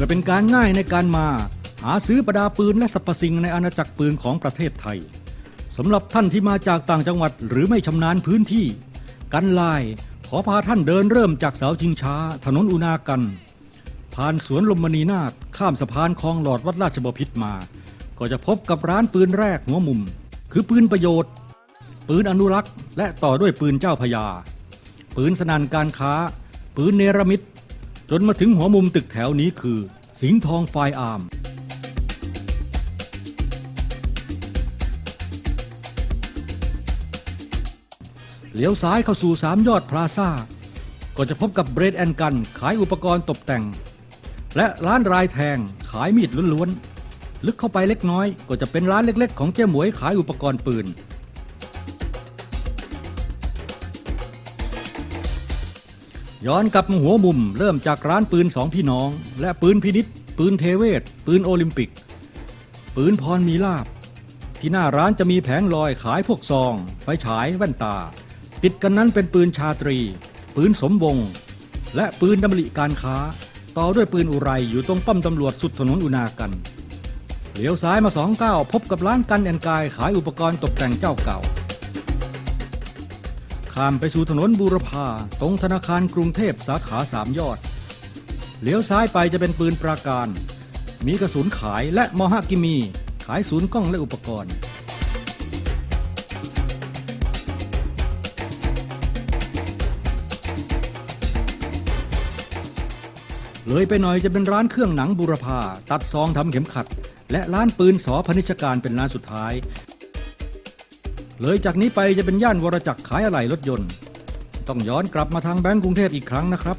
พื่อเป็นการง่ายในการมา หาซื้อประดาปืนและสรรพสิ่งในอาณาจักรปืนของประเทศไทยสำหรับท่านที่มาจากต่างจังหวัดหรือไม่ชำนาญพื้นที่ กันลายขอพาท่านเดินเริ่มจากเสาชิงช้า ถนนอุณากัน ผ่านสวนลมมณีนาถข้ามสะพานคลองหลอดวัดราชบพิตรมา ก็จะพบกับร้านปืนแรกหัวมุม คือปืนประโยชน์ ปืนอนุรักษ์ และต่อด้วยปืนเจ้าพระยา ปืนสนานการค้า ปืนเนรมิต จนมาถึงหัวมุมตึกแถวนี้คือ สิงห์ทองไฟอาร์มเลี้ยวซ้ายเข้าสู่สามยอดพลาซ่า ก็จะพบกับเบรดแอนกันขายอุปกรณ์ตกแต่ง และร้านรายแทงขายมีดล้วนๆ ลึกเข้าไปเล็กน้อย ก็จะเป็นร้านเล็กๆ ของเจ้หมวยขายอุปกรณ์ปืน ย้อนกลับมหัวมุมเริ่มจากร้านปืนสองพี่น้อง และปืนพินิษปืนเทเวศ ปืนโอลิมปิก ปืนพรมีลาบ ที่หน้าร้านจะมีแผงลอยขายพวกซอง ไฟฉายแว่นตา ติดกันนั้นเป็นปืนชาตรี ปืนสมวง และปืนดำริการค้า ต่อด้วยปืนอุไรอยู่ตรงป้อมตำรวจสุดถนนอุณากันเลี้ยวซ้ายมาสองก้าวพบกับร้านกันแอนกายขายอุปกรณ์ตกแต่งเจ้าเก่า ข้ามไปสู่ถนนบูรพาตรงธนาคารกรุงเทพสาขาสามยอด เลี้ยวซ้ายไปจะเป็นปืนปราการ มีกระสุนขายและมอฮากิมี ขายศูนย์กล้องและอุปกรณ์ เลยไปหน่อยจะเป็นร้านเครื่องหนังบูรพาตัดซองทำเข็มขัด และร้านปืนสอพนิชการเป็นร้านสุดท้าย เลยจากนี้ไปจะเป็นย่านวรจักรขายอะไหล่รถยนต์ ต้องย้อนกลับมาทางแบงก์กรุงเทพอีกครั้งนะครับ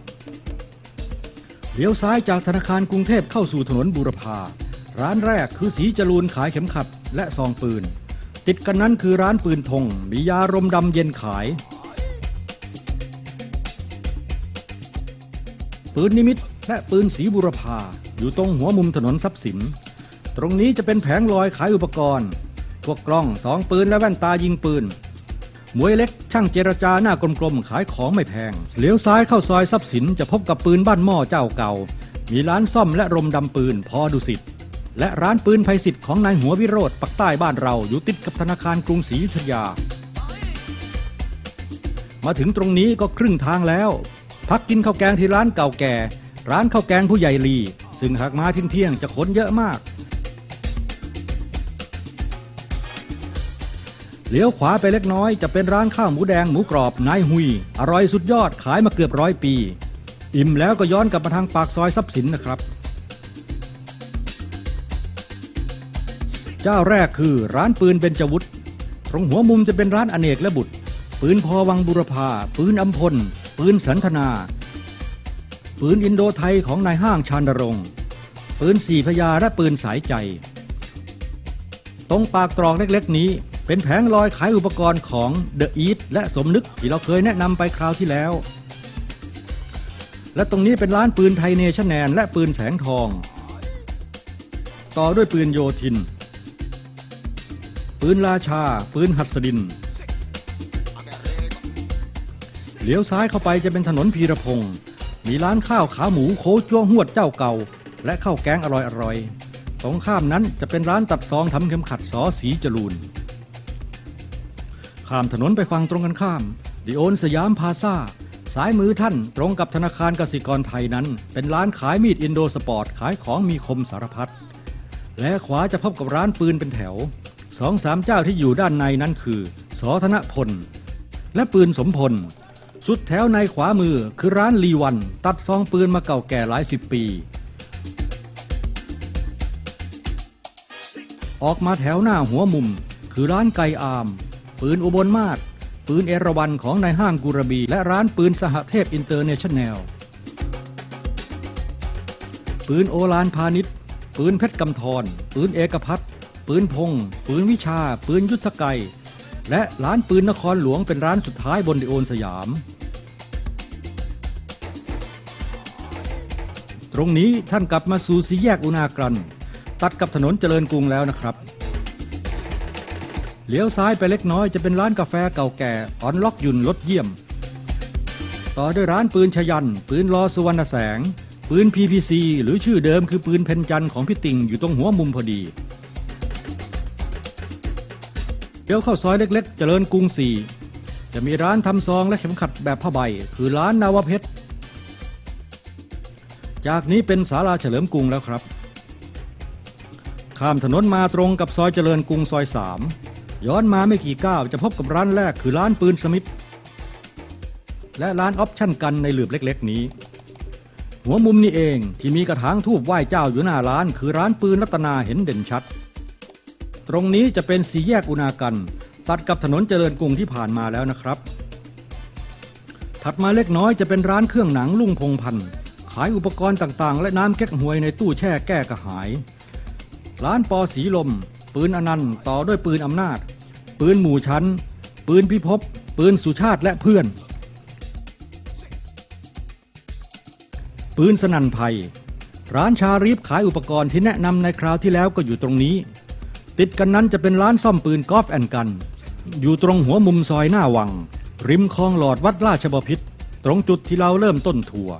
เลี้ยวซ้ายจากธนาคารกรุงเทพเข้าสู่ถนนบูรพาร้านแรกคือสีจรูนขายเข็มขัดและซองปืน ติดกันนั้นคือร้านปืนธงมียารมดำเย็นขาย ปืนนิมิตและปืนสีบุรพาอยู่ตรงหัวมุมถนนทรัพย์สิน ตรงนี้จะเป็นแผงลอยขายอุปกรณ์ พวกกล้องสองปืนและแว่นตายิงปืนมวยเล็กช่างเจรจาหน้ากลมๆขายของไม่แพงเลี้ยวซ้ายเข้าซอยทรัพย์สินจะพบกับปืนบ้านหม้อเจ้าเก่า มีร้านซ่อมและรมดำปืนพอดุสิตและร้านปืนภัยสิทธิ์ของนายหัววิโรธปักใต้บ้านเราอยู่ติดกับธนาคารกรุงศรีอยุธยา มาถึงตรงนี้ก็ครึ่งทางแล้ว พักกินข้าวแกงที่ร้านเก่าแก่ ร้านข้าวแกงผู้ใหญ่ลี ซึ่งหากมาทิ้งเที่ยงจะคนเยอะมาก เลี้ยวขวาไปเล็กน้อยจะเป็นร้านข้าวหมูแดงหมูกรอบนายหุย อร่อยสุดยอดขายมาเกือบร้อยปี อิ่มแล้วก็ย้อนกลับมาทางปากซอยทรัพย์สินนะครับ เจ้าแรกคือร้านปืนเบญจวุฒิตรงหัวมุมจะเป็นร้านอเนกและบุตร ปืนพอวังบุรพาปืนอัมพล ปืนสันทนา ปืนอินโดไทยของนายห้างชานรงปืนสี่พยาและปืนสายใจ ตรงปากตรอกเล็กๆนี้ เป็นแผงลอยขายอุปกรณ์ของเดอะอีทและสมนึกที่เราเคยแนะนำไปคราวที่แล้ว และตรงนี้เป็นร้านปืนไทยเนชั่นแนนและปืนแสงทอง ต่อด้วยปืนโยธิน ปืนราชา ปืนหัสดิน เลี้ยวซ้ายเข้าไปจะเป็นถนนพีรพงศ์มีร้านข้าวขาหมูโคจ้วงหวดเจ้าเก่า และข้าวแกงอร่อยๆตรงข้ามนั้นจะเป็นร้านตัดซองทำเข็มขัดสอสีจรูน ข้ามถนนไปฝั่งตรงกันข้ามดิโอนสยามพาซาสายมือท่านตรงกับธนาคารกสิกรไทยนั้น เป็นร้านขายมีดอินโดสปอร์ต ขายของมีคมสารพัดและขวาจะพบกับร้านปืนเป็นแถวสองสามเจ้าที่อยู่ด้านในนั้นคือสอธนพล และปืนสมพล สุดแถวในขวามือคือร้านลีวัน ตัดซองปืนมาเก่าแก่หลายสิบปี ออกมาแถวหน้าหัวมุม คือร้านไก่อาม ปืนอุบลมาศปืนเอราวันของนายห้างกุระบี และร้านปืนสหเทพอินเตอร์เนชั่นแนล ปืนโอลานพาณิชย์ ปืนเพชรกำธร ปืนเอกพัฒน์ปืนพง ปืนวิชา ปืนยุทธไกรและร้านปืนนครหลวงเป็นร้านสุดท้ายบนดิโอนสยาม ตรงนี้ท่านกลับมาสู่สีแยกอุณากรัน ตัดกับถนนเจริญกรุงแล้วนะครับ เลี้ยวซ้ายไปเล็กน้อยจะเป็นร้านกาแฟเก่าแก่ออนล็อกยุนรถเยี่ยม ต่อด้วยร้านปืนชยัน ปืนรอสุวรรณแสง ปืน PPC หรือชื่อเดิมคือปืนเพนจันของพี่ติ่งอยู่ตรงหัวมุมพอดีเดี๋ยวเข้าซอยเล็กๆ เจริญกรุงสี่จะมีร้านทำซองและเข็มขัดแบบผ้าใบ คือร้านนาวเพชร จากนี้เป็นศาลาเฉลิมกรุงแล้วครับ ข้ามถนนมาตรงกับซอยเจริญกรุงซอยสาม ย้อนมาไม่กี่ก้าวจะพบกับร้านแรกคือร้านปืนสมิธและร้านออปชั่นกันในหลืบเล็กๆนี้ หัวมุมนี่เองที่มีกระถางทูบไหว้เจ้าอยู่หน้าร้าน คือร้านปืนรัตนาเห็นเด่นชัด ตรงนี้จะเป็นสีแยกอุณากัน ตัดกับถนนเจริญกรุงที่ผ่านมาแล้วนะครับ ถัดมาเล็กน้อยจะเป็นร้านเครื่องหนังลุงพงพันธ์ขายอุปกรณ์ต่างๆ และน้ำแก๊กฮวยในตู้แช่แก้กระหาย ร้านปอสีลม ปืนอนันต์ต่อด้วยปืนอำนาจ ปืนหมู่ชั้น ปืนพิภพปืนสุชาติและเพื่อน ปืนสนันภัย ร้านชารีฟขายอุปกรณ์ที่แนะนำในคราวที่แล้วก็อยู่ตรงนี้ ติดกันนั้นจะเป็นร้านซ่อมปืนกอล์ฟแอนกัน อยู่ตรงหัวมุมซอยหน้าวัง ริมคลองหลอดวัดราชบพิตรตรงจุดที่เราเริ่มต้นทัวร์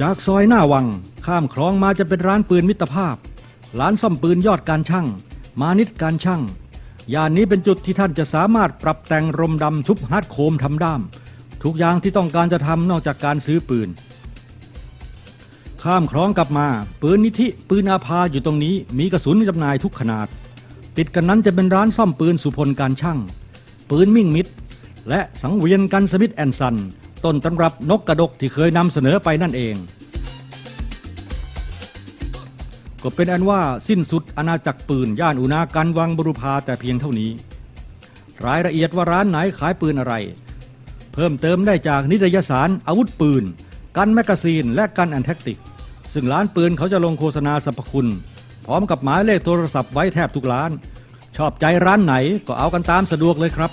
จากซอยหน้าวัง ข้ามคลองมาจะเป็นร้านปืนมิตรภาพ ร้านซ่อมปืนยอดการช่าง มานิดการช่างย่านนี้เป็นจุดที่ท่านจะสามารถปรับแต่งรมดำชุบฮาร์ดโคมทำด้าม ทุกอย่างที่ต้องการจะทำนอกจากการซื้อปืน ข้ามคลองกลับมา ปืนนิธิปืนอาภาอยู่ตรงนี้ มีกระสุนจำหน่ายทุกขนาด ติดกันนั้นจะเป็นร้านซ่อมปืนสุพลการช่าง ปืนมิ่งมิดและสังเวียนกันสมิธแอนซัน ต้นตำรับนกกระดกที่เคยนำเสนอไปนั่นเอง ก็เป็นอันว่าสิ้นสุดอาณาจักรปืน ย่านอุณาการวังบรุพาแต่เพียงเท่านี้ รายละเอียดว่าร้านไหนขายปืนอะไร เพิ่มเติมได้จากนิตยสารอาวุธปืน กันแมกกาซีนและกันแอนแทคติก ซึ่งร้านปืนเขาจะลงโฆษณาสรรพคุณ พร้อมกับหมายเลขโทรศัพท์ไว้แทบทุกร้าน ชอบใจร้านไหนก็เอากันตามสะดวกเลยครับ